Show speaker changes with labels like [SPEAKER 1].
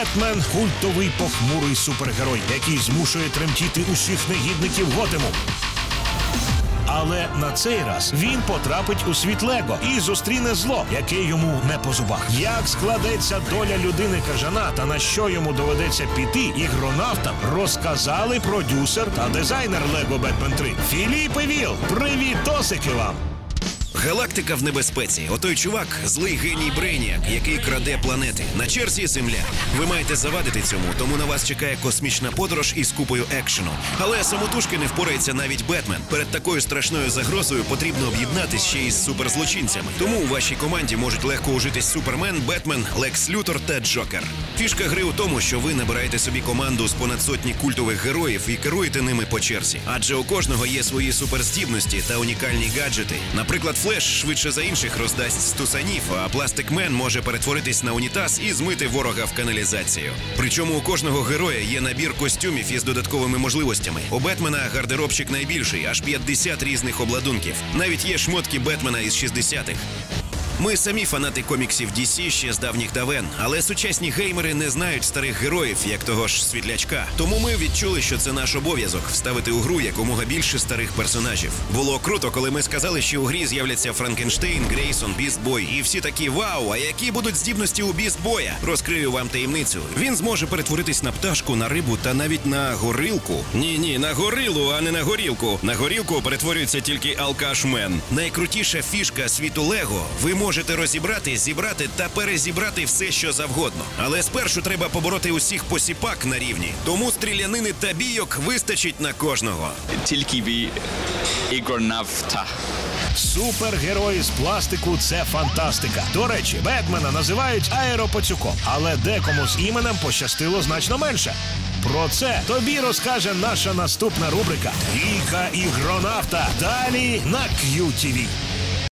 [SPEAKER 1] Бетмен культовий похмурий супергерой, який змушує тремтіти усіх негідників Готему. Але на цей раз він потрапить у світ Лего і зустріне зло, яке йому не по зубах. Як складеться доля людини кажана та на що йому доведеться піти, ігронавтам розказали продюсер та дизайнер Лего Бетмен 3 Філіп Віл. Привітосики вам!
[SPEAKER 2] Галактика в небезпеці. Отой чувак злий геній Брейніак, який краде планети. На черзі земля. Ви маєте завадити цьому, тому на вас чекає космічна подорож із купою екшену. Але самотужки не впорається навіть Бетмен. Перед такою страшною загрозою потрібно об'єднатись ще із суперзлочинцями. Тому у вашій команді можуть легко ужитись Супермен, Бетмен, Лекс Лютор та Джокер. Фішка гри у тому, що ви набираєте собі команду з понад сотні культових героїв і керуєте ними по черзі. Адже у кожного є свої суперздібності та унікальні гаджети. Наприклад, Флеш швидше за інших роздасть стусанів, а пластикмен може перетворитись на унітаз і змити ворога в каналізацію. Причому у кожного героя є набір костюмів із додатковими можливостями. У Бетмена гардеробчик найбільший, аж 50 різних обладунків. Навіть є шмотки Бетмена із 60-х. Ми самі фанати коміксів DC ще з давніх давен, але сучасні геймери не знають старих героїв, як того ж світлячка. Тому ми відчули, що це наш обов'язок вставити у гру якомога більше старих персонажів. Було круто, коли ми сказали, що у грі з'являться Франкенштейн, Грейсон, Бістбой, і всі такі вау, а які будуть здібності у Бістбоя? Розкрию вам таємницю. Він зможе перетворитись на пташку, на рибу та навіть на горилку. Ні, ні, на горилу, а не на горілку. На горілку перетворюється тільки алкашмен. Найкрутіша фішка світу Лего. Ви можете розібрати, зібрати та перезібрати все, що завгодно. Але спершу треба побороти усіх посіпак на рівні. Тому стрілянини та бійок вистачить на кожного.
[SPEAKER 3] тільки ви ігронавта.
[SPEAKER 1] Супергерої з пластику це фантастика. До речі, Бетмена називають аеропацюком, але декому з іменем пощастило значно менше. Про це тобі розкаже наша наступна рубрика Віка ігронавта. Далі на QTV.